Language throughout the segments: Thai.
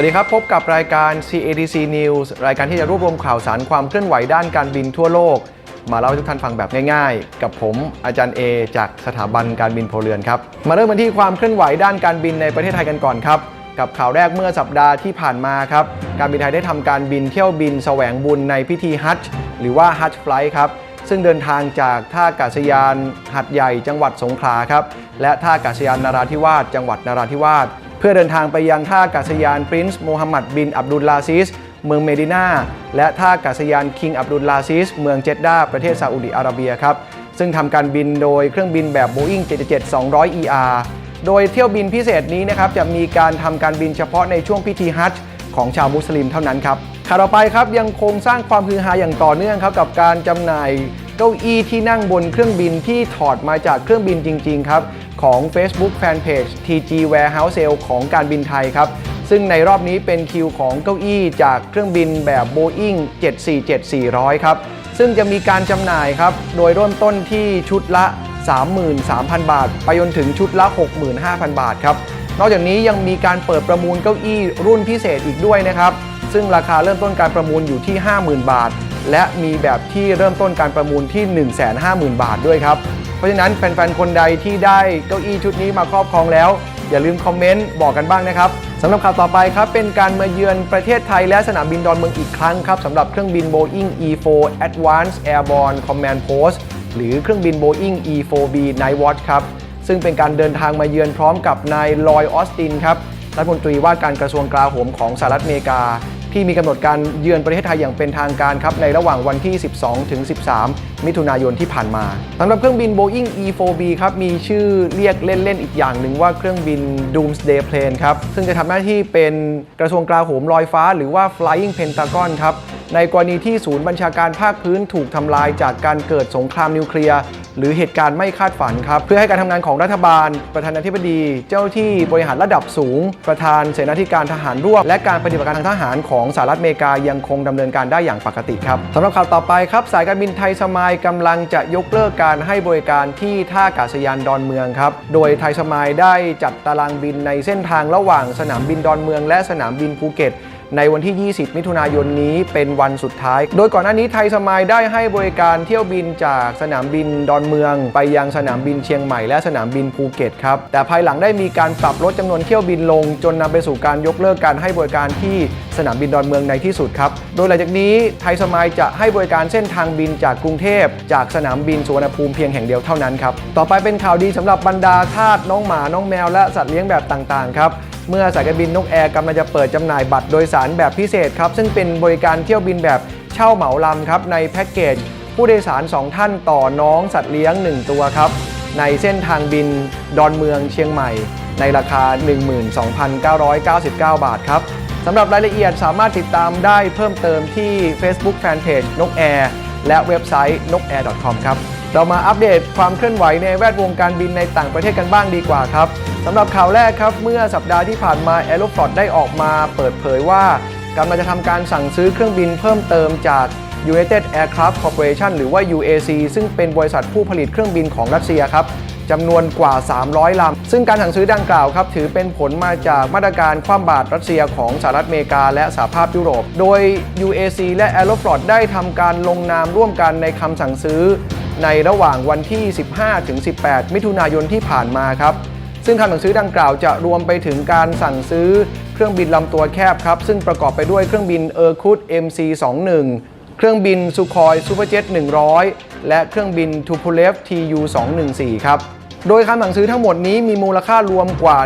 วัสดีครับ พบกับรายการ CATC News รายการที่จะรวบรวมข่าวสารความเคลื่อนไหวด้านการบินทั่วโลก มาเล่าให้ทุกท่านฟังแบบง่ายๆ กับผมอาจารย์เอจากสถาบันการบินพลเรือนครับ มาเริ่มกันที่ความเคลื่อนไหวด้านการบินในประเทศไทยกันก่อนครับ กับข่าวแรกเมื่อสัปดาห์ที่ผ่านมาครับ การบินไทยได้ทำการบินเที่ยวบินแสวงบุญในพิธีฮัจญ์หรือว่าฮัจญ์ไฟลท์ครับซึ่งเดินทางจากท่าอากาศยานหัดใหญ่จังหวัดสงขลาครับและท่าอากาศยานนาราธิวาสจังหวัดนาราธิวาส เพื่อเดินทางไปยังท่าอากาศยานปรินซ์โมฮัมหมัดบินอับดุลลาซิสเมืองเมดินาและท่าอากาศยานคิงอับดุลลาซิสเมืองเจดดาประเทศซาอุดิอาระเบียครับซึ่งทำการบินโดยเครื่องบินแบบ Boeing 777-200 ER โดยเที่ยวบินพิเศษนี้นะครับจะมีการทำการบินเฉพาะในช่วงพิธีฮัจญ์ของชาวมุสลิมเท่านั้นครับข่าวต่อไปครับยังคงสร้างความฮือฮาอย่างต่อเนื่องครับกับการจำหน่ายเก้าอี้ที่นั่งบนเครื่องบินที่ถอดมาจากเครื่องบินจริง ๆ ครับ ของ Facebook Fanpage TG Warehouse Sale ของการบินไทยครับ ซึ่งในรอบนี้เป็นคิวของเก้าอี้จากเครื่องบินแบบ Boeing 747-400 ครับ ซึ่งจะมีการจำหน่ายครับ โดยเริ่มต้นที่ชุดละ 33,000 บาท ไปจนถึงชุดละ 65,000 บาทครับ นอกจากนี้ยังมีการเปิดประมูลเก้าอี้รุ่นพิเศษอีกด้วยนะครับ ซึ่งราคาเริ่มต้นการประมูลอยู่ที่ 50,000 บาท และมีแบบที่เริ่มต้นการประมูลที่ 150,000 บาทด้วยครับ เพราะฉะนั้นแฟนๆ คนใดที่ได้เก้าอี้ชุดนี้มาครอบครองแล้ว อย่าลืมคอมเมนต์บอกกันบ้างนะครับสำหรับข่าวต่อไปครับ เป็นการมาเยือนประเทศไทยและสนามบินดอนเมืองอีกครั้งครับสำหรับเครื่องบิน Boeing E4 Advanced Airborne Command Post หรือเครื่องบิน Boeing E4B Night Watch ครับซึ่งเป็นการเดินทางมาเยือนพร้อมกับนายลอยออสตินครับรัฐมนตรีว่าการกระทรวงกลาโหมของสหรัฐอเมริกา ที่มีกำหนดการเยือนประเทศไทยอย่างเป็นทางการครับในระหว่างวันที่ 12 ถึง 13 มิถุนายนที่ผ่านมาสำหรับเครื่องบิน Boeing E4B ครับมีชื่อเรียกเล่น ๆ อีกอย่างหนึ่งว่าเครื่องบิน Doomsday Plane ครับซึ่งจะทำหน้าที่เป็นกระทรวงกลาโหมลอยฟ้า หรือว่า Flying Pentagon ครับในกรณีที่ศูนย์บัญชาการภาคพื้นถูกทำลายจากการเกิดสงครามนิวเคลียร์ หรือเหตุการณ์ไม่คาดฝันครับ เพื่อให้การทำงานของรัฐบาล ประธานาธิบดี เจ้าที่บริหารระดับสูง ประธานเสนาธิการทหารร่วม และการปฏิบัติการทางทหารของสหรัฐอเมริกายังคงดำเนินการได้อย่างปกติครับสำหรับข่าวต่อไปครับ สายการบินไทยสมายกำลังจะยกเลิกการให้บริการที่ท่าอากาศยานดอนเมืองครับ โดยไทยสมายได้จัดตารางบินในเส้นทางระหว่างสนามบินดอนเมือง และสนามบินภูเก็ต ในวันที่ 20 มิถุนายนนี้เป็นวันสุดท้าย โดยก่อนหน้านี้ไทยสมายได้ให้บริการเที่ยวบินจากสนามบินดอนเมือง ไปยังสนามบินเชียงใหม่และสนามบินภูเก็ตครับ แต่ภายหลังได้มีการปรับลดจำนวนเที่ยวบินลง จนนำไปสู่การยกเลิกการให้บริการที่สนามบินดอนเมืองในที่สุดครับ โดยหลังจากนี้ไทยสมายจะให้บริการเส้นทางบินจากกรุงเทพ จากสนามบินสุวรรณภูมิเพียงแห่งเดียวเท่านั้นครับ ต่อไปเป็นข่าวดีสำหรับบรรดาทาสน้องหมา น้องแมว และสัตว์เลี้ยงแบบต่างๆครับ เมื่อสายการบินนกแอร์กำลังจะเปิดจำหน่ายบัตรโดยสารแบบพิเศษครับ ซึ่งเป็นบริการเที่ยวบินแบบเช่าเหมาลำครับในแพ็กเกจผู้โดยสาร 2 ท่านต่อน้องสัตว์เลี้ยง 1 ตัวครับ ในเส้นทางบินดอนเมืองเชียงใหม่ ในราคา 12,999 บาทครับสำหรับรายละเอียดสามารถติดตามได้เพิ่มเติมที่ Facebook Fanpage นกแอร์และเว็บไซต์ nokair.com ครับ เรามาอัปเดตความเคลื่อนไหวในแวดวงการบินในต่างประเทศกันบ้างดีกว่าครับสำหรับข่าวแรกครับ เมื่อสัปดาห์ที่ผ่านมา a e r o f l o t ได้ออกมาเปิดเผยว่ากำลังจะทำการสั่งซื้อเครื่องบินเพิ่มเติมจาก United Aircraft Corporation หรือว่า UAC ซึ่งเป็นบริษัทผู้ผลิตเครื่องบินของรัสเซียครับจำนวนกว่า 300 ลำ ซึ่งการสั่งซื้อดังกล่าวครับ ถือเป็นผลมาจากมาตรการคว่ำบาตรรัสเซียของสหรัฐอเมริกาและสหภาพยุโรป โดย UAC และ Aeroflot ได้ทำการลงนามร่วมกันในคำสั่งซื้อ ในระหว่างวันที่ 15 ถึง 18 มิถุนายนที่ผ่านมาครับ ซึ่งคำสั่งซื้อดังกล่าวจะรวมไปถึงการสั่งซื้อเครื่องบินลำตัวแคบครับ ซึ่งประกอบไปด้วยเครื่องบินเออร์คูด MC21 เครื่องบินซูคอยซูเปอร์เจ็ต100 และเครื่องบินทูพูเลฟ TU 214 ครับ โดยคำสั่งซื้อทั้งหมดนี้มีมูลค่ารวมกว่า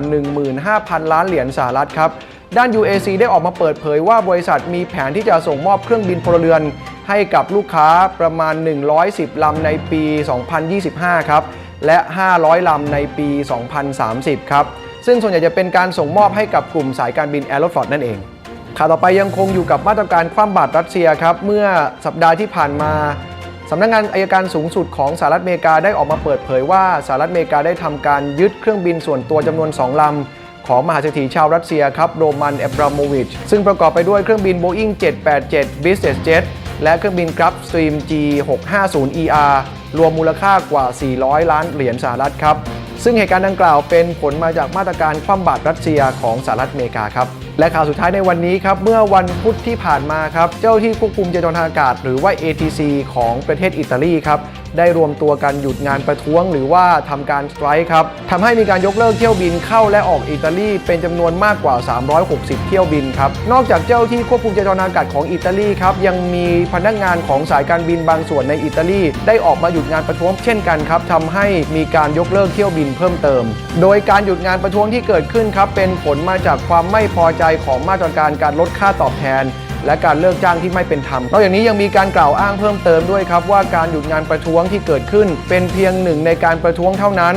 15,000 ล้านเหรียญสหรัฐครับ ด้าน UAC ได้ออกมาเปิดเผยว่าบริษัทมีแผนที่จะส่งมอบเครื่องบินพลเรือน ให้กับลูกค้าประมาณ 110 ลำในปี 2025 ครับ และ 500 ลำในปี 2030 ครับ ซึ่งส่วนใหญ่จะเป็นการส่งมอบให้กับกลุ่มสายการบิน a e r o f l o t นั่นเองข่าวต่อไปยังคงอยู่กับมาตรการคว่ำบาตรรัสเซียครับ เมื่อสัปดาห์ที่ผ่านมา สำนักงานอายการสูงสุดของสหรัฐอเมริกาได้ออกมาเปิดเผยว่าสหรัฐอเมริกาได้ทำการยึดเครื่องบินส่วนตัวจำนวน 2 ลำของมหาเศรษฐีชาวรัสเซียครับโรมันเอบราโมวิชซึ่งประกอบไปด้วยเครื่องบิน Boeing 787 Business Jet และเครื่องบิน Gulfstream G650ER รวมมูลค่ากว่า 400 ล้านเหรียญสหรัฐครับ ซึ่งเหตุการณ์ดังกล่าวเป็นผลมาจากมาตรการคว่ำบาตรรัสเซียของสหรัฐอเมริกาครับและข่าวสุดท้ายในวันนี้ครับ เมื่อวันพุธที่ผ่านมาครับ เจ้าที่ควบคุมจราจรทางอากาศ หรือว่า ATC ของประเทศอิตาลีครับ ได้รวมตัวกันหยุดงานประท้วง หรือว่าทำการสไตร์ครับทำให้มีการยกเลิกเที่ยวบินเข้าและออกอิตาลีเป็นจำนวนมากกว่า 360 เที่ยวบินครับ นอกจากเจ้าที่ควบคุมจราจรทางอากาศของอิตาลีครับ ยังมีพนักงานของสายการบินบางส่วนในอิตาลี ได้ออกมาหยุดงานประท้วงเช่นกันครับทำให้มีการยกเลิกเที่ยวบินเพิ่มเติม โดยการหยุดงานประท้วงที่เกิดขึ้นครับเป็นผลมาจากความไม่พอใจของมาตรการการลดค่าตอบแทน และการเลิกจ้างที่ไม่เป็นธรรมนอกจากนี้ยังมีการกล่าวอ้างเพิ่มเติมด้วยครับว่าการหยุดงานประท้วงที่เกิดขึ้น เป็นเพียงหนึ่งในการประท้วงเท่านั้น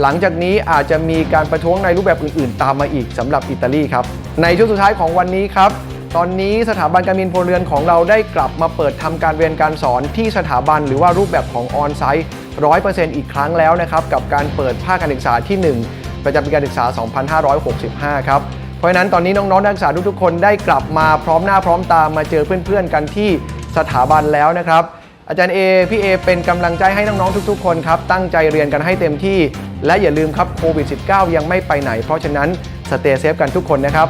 หลังจากนี้อาจจะมีการประท้วงในรูปแบบอื่นๆ ตามมาอีกสำหรับอิตาลีครับ ในช่วงสุดท้ายของวันนี้ครับ ตอนนี้สถาบันการบินพลเรือนของเราได้กลับมาเปิดทำการเรียนการสอนที่สถาบันหรือว่ารูปแบบของออนไซต์100%อีกครั้งแล้วนะครับ กับการเปิดภาคการศึกษาที่ 1 ประจำปีการศึกษา 2565 ครับ เพราะฉะนั้นตอนนี้น้องๆนักศึกษาทุกๆคนได้กลับมาพร้อมหน้าพร้อมตามาเจอเพื่อนๆกันที่สถาบันแล้วนะครับ อาจารย์เอพี่เอเป็นกำลังใจให้น้องๆทุก ๆ คนครับตั้งใจเรียนกันให้เต็มที่ และอย่าลืมครับโควิด -19 ยังไม่ไปไหน เพราะฉะนั้นสเตย์เซฟกันทุกคนนะครับ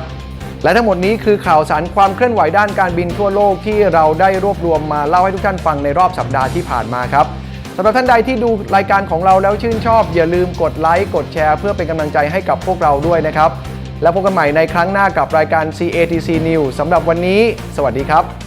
และทั้งหมดนี้คือข่าวสารความเคลื่อนไหวด้านการบินทั่วโลกที่เราได้รวบรวมมาเล่าให้ทุกท่านฟังในรอบสัปดาห์ที่ผ่านมาครับสำหรับท่านใดที่ดูรายการของเราแล้วชื่นชอบ อย่าลืมกดไลค์กดแชร์ เพื่อเป็นกำลังใจให้กับพวกเราด้วยนะครับ แล้วพบกันใหม่ในครั้งหน้ากับรายการ CATC News สำหรับวันนี้ สวัสดีครับ